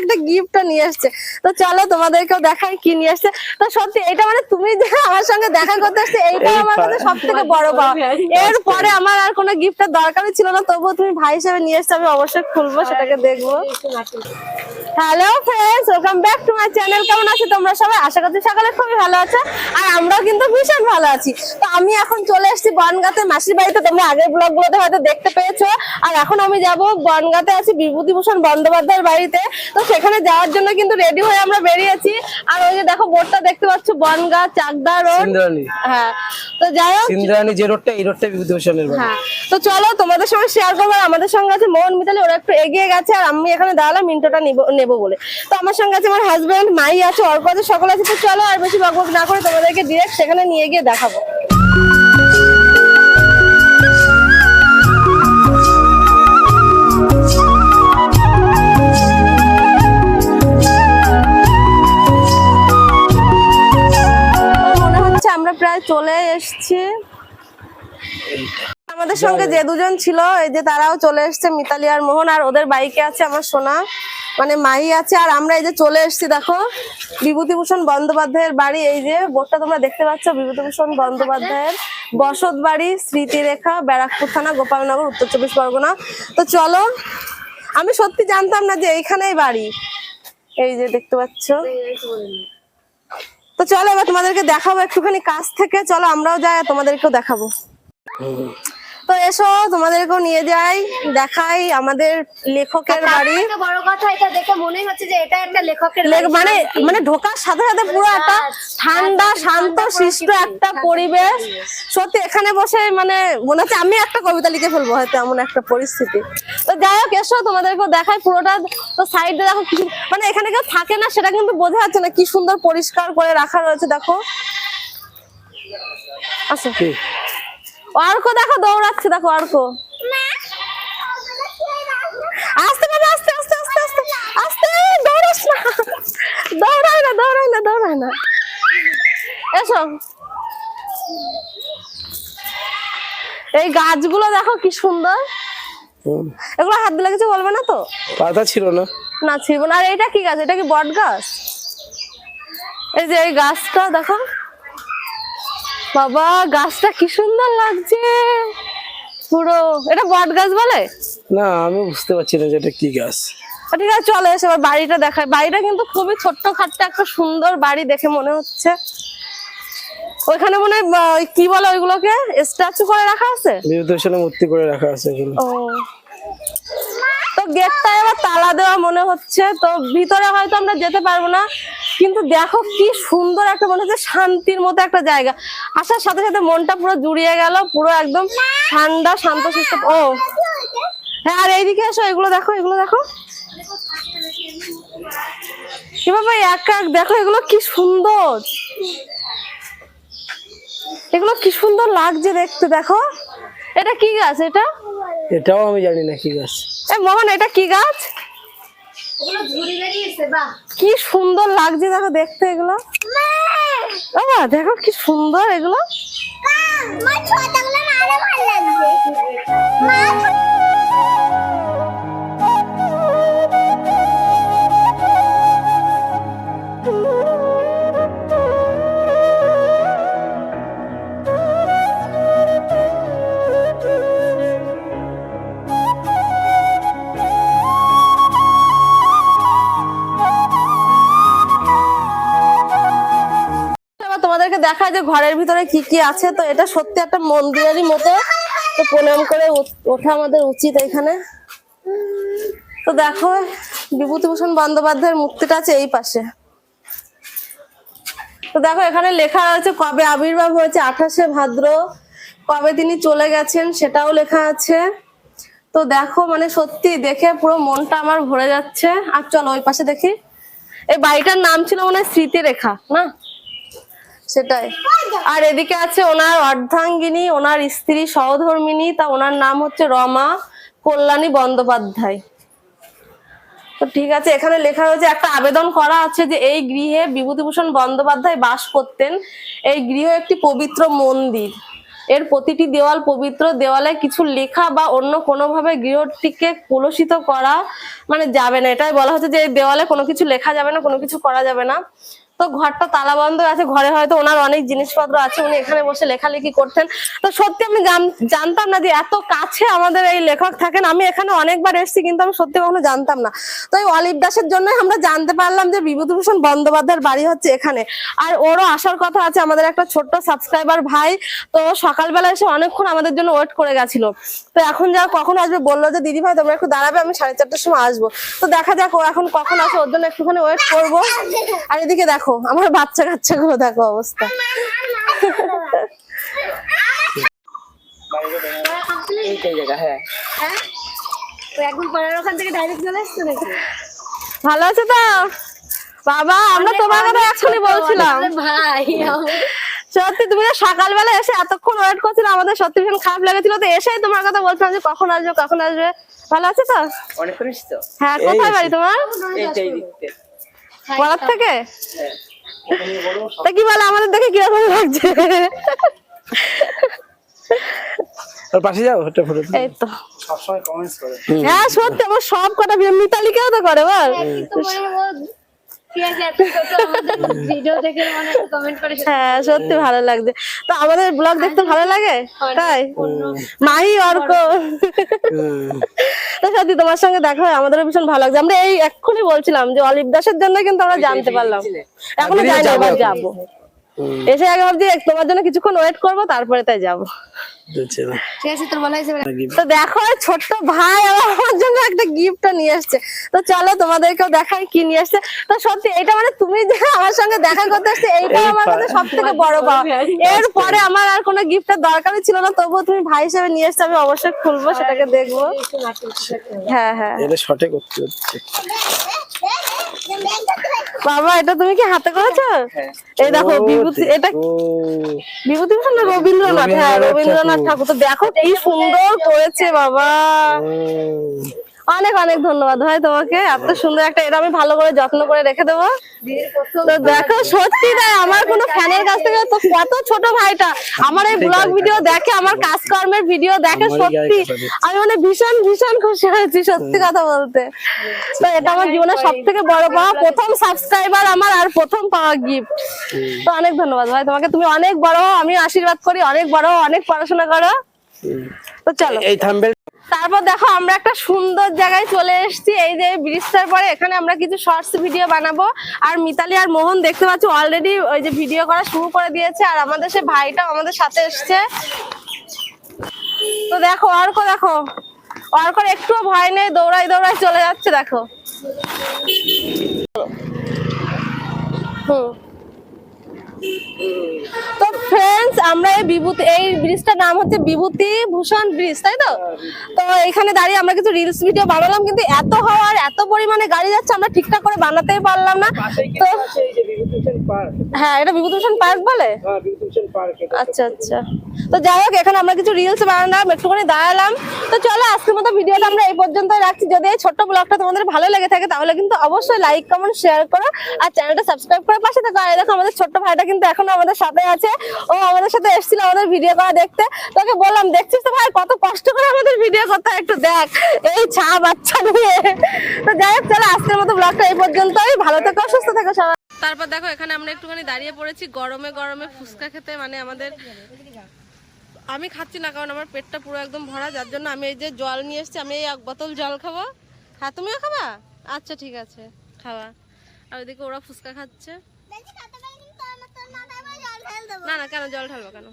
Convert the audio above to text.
একটা গিফটও নিয়ে আসছে। তো চলো তোমাদেরকেও দেখাই কি নিয়ে আসছে। তো সত্যি এটা মানে তুমি যে আমার সঙ্গে দেখা করতে আসছে এইটা আমার কাছে সব থেকে বড় পাওয়া। এরপরে আমার আর কোনো গিফটের দরকারই ছিল না তবুও তুমি ভাই হিসেবে নিয়ে এসছো আমি অবশ্যই খুলবো সেটাকে দেখব। Hello friends welcome back to my channel কেমন আছো তোমরা সবাই? আশা করছি সকালে খুবই ভালো আছো। আর আমরাও কিন্তু ভীষণ ভালো আছি। তো আমি এখন চলে এসেছি বনগাতে। মাসির বাড়িতে তোমরা আগের ব্লগ গুলোতে হয়তো দেখতে পেয়েছ। আর এখন আমি যাব বনগাতে আছি বিভূতিভূষণ বন্দ্যোপাধ্যায়ের বাড়িতে। তো সেখানে যাওয়ার জন্য কিন্তু রেডি হয়ে আমরা বেরিয়েছি। আর ওই যে দেখো বোর্ডটা দেখতে পাচ্ছ বনগা চাকদা রোড হ্যাঁ তো যাই হোক। সিন্দ্রানী যে রোডটা এই রোডটা বিভূতিভূষণের হ্যাঁ তো চলো তোমাদের সঙ্গে শেয়ার করব। আমাদের সঙ্গে আছে মোহন মিতালি ওরা একটু এগিয়ে গেছে। আর আমি এখানে দাঁড়ালাম মিন্টোটা নিবো। নেব বলে। তো আমার সঙ্গে আছে আমার হাজব্যান্ড মাই আছে অর্ক আছে, সকল আছে। তো চলো আর বেশি বকবক না করে তোমাদেরকে ডিরেক্ট সেখানে নিয়ে গিয়ে দেখাবো। আমরা প্রায় চলে এসেছি। আমাদের সঙ্গে যে দুজন ছিল এই যে তারাও চলে এসেছে মিতালি আর মোহন আর ওদের বাইকে আছে আমার সোনা মানে মাহি আছে আর আমরা এই যে চলে এসেছি দেখো বিভূতিভূষণ বন্দ্যোপাধ্যায়ের বাড়ি এই যে বোর্ডটা তোমরা দেখতে পাচ্ছ বিভূতিভূষণ বন্দ্যোপাধ্যায়ের বসত বাড়ি স্মৃতিরেখা ব্যারাকপুর থানা গোপালনগর উত্তর চব্বিশ পরগনা। তো চলো আমি সত্যি জানতাম না যে এইখানেই বাড়ি। এই যে দেখতে পাচ্ছ। তো চলো এবার তোমাদেরকে দেখাবো একটুখানি কাছ থেকে। চলো আমরাও যাই আর তোমাদেরকেও দেখাবো। তো এসো তোমাদেরকেও নিয়ে যাই দেখাই আমাদের লেখকের বাড়ি। বড় কথা এটা দেখে মনে হচ্ছে যে এটা একটা লেখকের মানে মানে ঢোকার সাথে সাথে পুরো একটা ঠান্ডা শান্ত শিষ্ট একটা পরিবেশ। সত্যি এখানে বসে মানে মনে হচ্ছে আমি একটা কবিতা লিখে ফেলব হয়তো এমন একটা পরিস্থিতি। তো যাই হোক এসো তোমাদেরকেও দেখাই পুরোটা। তো সাইডে দেখো কি মানে এখানে কেউ থাকে না সেটা কিন্তু বোঝা যাচ্ছে না কি সুন্দর পরিষ্কার করে রাখা রয়েছে দেখো। আচ্ছা কি? অর্ক দেখো দৌড়াচ্ছে দেখো অর্ক আস্তে বাবা আস্তে আস্তে আস্তে আস্তে আস্তে দৌড়াস না। দৌড়ায় না দৌড়ায় না দৌড়ায় না। এসো। এই গাছগুলো দেখো কি সুন্দর। এগুলো হাত দিলে কিছু বলবে না তো? পাতা ছিল না। না ছিড়বো না। আর এটা কি গাছ? এটা কি বট গাছ এই যে এই গাছটা দেখো। বাবা গাছটা কি সুন্দর লাগছে। পুরো এটা বট গাছ বলে? না আমি বুঝতে পারছি না যে এটা কি গাছ। ঠিক আছে চলে এসে এবার বাড়িটা দেখায় বাড়িটা কিন্তু খুবই ছোট্ট খাট্ট একটা সুন্দর বাড়ি দেখে মনে হচ্ছে। ওইখানে মনে হয় কি বলে ওইগুলোকে? স্ট্যাচু করে রাখা আছে? বিভূতিভূষণের মূর্তি করে রাখা আছে ও। তো গেটটা এবার তালা দেওয়া মনে হচ্ছে। তো ভিতরে হয়তো আমরা যেতে পারব না। কিন্তু দেখো কি সুন্দর একটা মনে হচ্ছে শান্তির মতো একটা জায়গা। আসার সাথে সাথে মনটা পুরো জুড়িয়ে গেল পুরো একদম ঠান্ডা শান্ত শিষ্ট ও। হ্যাঁ আর এইদিকে এসো এগুলো দেখো এগুলো দেখো। বাবা এক এক দেখো এগুলো কি সুন্দর। এগুলো কি সুন্দর লাগছে দেখতে দেখো। এটা কি গাছ এটা? এটাও আমি জানি না কি গাছ। এ মোহন এটা কি গাছ? কি সুন্দর লাগছে দেখো দেখতে এগুলো। বাবা দেখো কি সুন্দর এগুলো। মা ছোটগুলো আরও ভালো লাগছে। মা দেখায় যে ঘরের ভিতরে কি কি আছে, তো এটা সত্যি একটা মন্দিরেরই মতো। তো প্রণাম করে ওঠা আমাদের উচিত এখানে। তো দেখো, বিভূতিভূষণ বন্দ্যোপাধ্যায়ের মূর্তিটা আছে এই পাশে। তো দেখো, এখানে লেখা আছে কবে আবির্ভাব হয়েছে আঠাশে ভাদ্র, কবে তিনি চলে গেছেন সেটাও লেখা আছে। তো দেখো মানে সত্যি দেখে পুরো মনটা আমার ভরে যাচ্ছে। আর চলো ওই পাশে দেখি। এই বাড়িটার নাম ছিল মনে হয় স্মৃতিরেখা, না? সেটাই। আর এদিকে আছে ওনার অর্ধাঙ্গিনী, ওনার স্ত্রী সহধর্মিনী, তা ওনার নাম হচ্ছে রমা কল্যাণী বন্দ্যোপাধ্যায়। তো ঠিক আছে, এখানে লেখা রয়েছে একটা আবেদন করা আছে যে এই গৃহে বিভূতিভূষণ বন্দ্যোপাধ্যায় বাস করতেন। এই গৃহ একটি পবিত্র মন্দির। এর প্রতিটি দেওয়াল পবিত্র। দেওয়ালে কিছু লেখা বা অন্য কোনোভাবে গৃহটিকে কলুষিত করা মানে যাবে না। এটাই বলা হচ্ছে যে এই দেওয়ালে কোনো কিছু লেখা যাবে না, কোনো কিছু করা যাবে না। তো ঘরটা তালা বন্ধ আছে, ঘরে হয়তো ওনার অনেক জিনিসপত্র আছে, উনি এখানে বসে লেখালেখি করতেন। তো সত্যি আমি জান- জানতাম না যে এত কাছে আমাদের এই লেখক থাকেন, আমি এখানে অনেকবার এসেছি কিন্তু আমি সত্যি কখনো জানতাম না। তো এই অলিভ দাসের জন্যই আমরা জানতে পারলাম যে বিভূতিভূষণ বন্দ্যোপাধ্যায়ের বাড়ি হচ্ছে এখানে। আর ওরও আসার কথা আছে, আমাদের একটা ছোট্ট সাবস্ক্রাইবার ভাই, তো সকালবেলা এসে অনেকক্ষণ আমাদের জন্য ওয়েট করে গেছিল। তো এখন যা কখন আসবে বলল যে, দিদি ভাই, তোমরা একটু দাঁড়াবে, আমি সাড়ে চারটার সময় আসব। তো দেখা যাক ও এখন কখন আসে, ওর জন্য একটুখানি ওয়েট করব। আর এদিকে দেখো আমার বাচ্চা কাচ্চা গুলো দেখো অবস্থা। হ্যাঁ তো ভালো আছে তো? বাবা আমরা তোমার কথা এক্ষুনি বলছিলাম। ভাই সত্যি তুমি না সকালবেলা এসে এতক্ষণ ওয়েট করছিলে আমাদের সত্যি ভীষণ খারাপ লেগেছিল তো এসেই তোমার কথা বলছিলাম যে কখন আসবে কখন আসবে। ভালো আছে তো? এসছো হ্যাঁ কোথায় বাড়ি তোমার? পড়ার থেকে? তা কি বলে আমাদের দেখে কীরকম লাগছে? আর পাশে যাও একটা ফটো এই তো। সবসময় কমেন্টস করে। হ্যাঁ সত্যি আমার সব মিতালিকেও তো করে বল। হ্যাঁ সত্যি ভালো লাগছে। তো আমাদের ব্লগ দেখতে ভালো লাগে? তাই? মাহি অর্ক। তো সত্যি তোমার সঙ্গে দেখা হয় আমাদের ভীষণ ভালো লাগছে। আমরা এই এক্ষুনি বলছিলাম যে অলিপ দাসের জন্য কিন্তু আমরা জানতে পারলাম। এখনও যাই না আবার যাব। এসে আগে ভাবছি তোমার জন্য কিছুক্ষণ ওয়েট করব তারপরে তাই যাব। ঠিক আছে তোর বলা তো দেখো ছোট্ট ভাই আমার জন্য একটা গিফট নিয়ে এসছে তো চলো তোমাদেরকেও দেখাই কি নিয়ে এসছে তো সত্যি এটা মানে তুমি যে আমার সঙ্গে দেখা করতে এসছে এইটা আমার কাছে সব থেকে বড় পাওয়া। এরপরে আমার আর কোনো গিফটের দরকারই ছিল না তবুও তুমি ভাই হিসেবে নিয়ে এসছো আমি অবশ্যই খুলবো সেটাকে দেখব। হ্যাঁ হ্যাঁ। এটা হচ্ছে বাবা এটা তুমি কি হাতে করেছ? এই দেখো বিভূতি এটা বিভূতি না রবীন্দ্রনাথ হ্যাঁ রবীন্দ্রনাথ ঠাকুর। তো দেখো কি সুন্দর করেছে বাবা। অনেক অনেক ধন্যবাদ ভাই তোমাকে। এত সুন্দর একটা এটা আমি ভালো করে যত্ন করে রেখে দেবো। তো দেখো সত্যি তাই আমার কোনো ফ্যানের কাছ থেকে তো কত ছোট ভাইটা। আমার এই ব্লগ ভিডিও দেখে আমার কাজকর্মের ভিডিও দেখে সত্যি আমি মানে ভীষণ ভীষণ খুশি হয়েছি সত্যি কথা বলতে। তো এটা আমার জীবনের সব থেকে বড় পাওয়া প্রথম সাবস্ক্রাইবার আমার আর প্রথম পাওয়া গিফট তো অনেক ধন্যবাদ ভাই তোমাকে তুমি অনেক বড় আমি আশীর্বাদ করি অনেক বড় অনেক পড়াশোনা করো। তো চলো। এই থাম্বেল তারপর দেখো, আমরা একটা সুন্দর জায়গায় চলে এসেছি। এই যে ব্রিজটার পরে এখানে আমরা কিছু শর্টস ভিডিও বানাবো। আর মিতালি আর মোহন দেখতে পাচ্ছ অলরেডি ওই যে ভিডিও করা শুরু করে দিয়েছে। আর আমাদের সে ভাইটাও আমাদের সাথে এসছে। তো দেখো অর্ক দেখো, অর্কর একটুও ভয় নেই দৌড়াই দৌড়াই চলে যাচ্ছে, দেখো। হুম। তো ফ্রেন্ডস আমরা এই বিভূতি এই ব্রিজটার নাম হচ্ছে বিভূতি ভূষণ ব্রিজ তাই তো? তো এখানে দাঁড়িয়ে আমরা কিছু রিলস ভিডিও বানালাম কিন্তু এত হওয়ার এত পরিমাণে গাড়ি যাচ্ছে আমরা ঠিকঠাক করে বানাতেই পারলাম না। তো হ্যাঁ এটা বিভূতিভূষণ পার্ক বলে? আচ্ছা আচ্ছা। তো যাই হোক এখানে আমরা কিছু রিলস বানালাম একটুখানি দাঁড়ালাম। তো চলো আজকের মতো ভিডিওটা আমরা এই পর্যন্তই রাখছি। যদি এই ছোট্ট ব্লগটা তোমাদের ভালো লেগে থাকে তাহলে কিন্তু অবশ্যই লাইক কমেন্ট শেয়ার করো। আর চ্যানেলটা সাবস্ক্রাইব করে পাশে থাকো। আর দেখো আমাদের ছোট্ট ভাইটা কিন্তু এখনও আমাদের সাথে আছে। ও আমাদের সাথে এসেছিল আমাদের ভিডিও করা দেখতে। তোকে বললাম দেখছিস তো ভাই কত কষ্ট করে আমাদের ভিডিও করতে একটু দেখ। এই ছা বাচ্চা নিয়ে। তো যাই হোক চলো আজকের মতো ব্লগটা এই পর্যন্তই। ভালো থেকো সুস্থ থেকো সবাই। তারপর দেখো এখানে আমরা একটুখানি দাঁড়িয়ে পড়েছি। গরমে গরমে ফুচকা খেতে মানে আমাদের আমি খাচ্ছি না কারণ আমার পেটটা পুরো একদম ভরা। যার জন্য আমি এই যে জল নিয়ে এসেছি আমি এই এক বোতল জল খাব। হ্যাঁ তুমিও খাবা? আচ্ছা ঠিক আছে খাওয়া আর ওইদিকে ওরা ফুচকা খাচ্ছে। না না কেন জল ঢালবো কেন?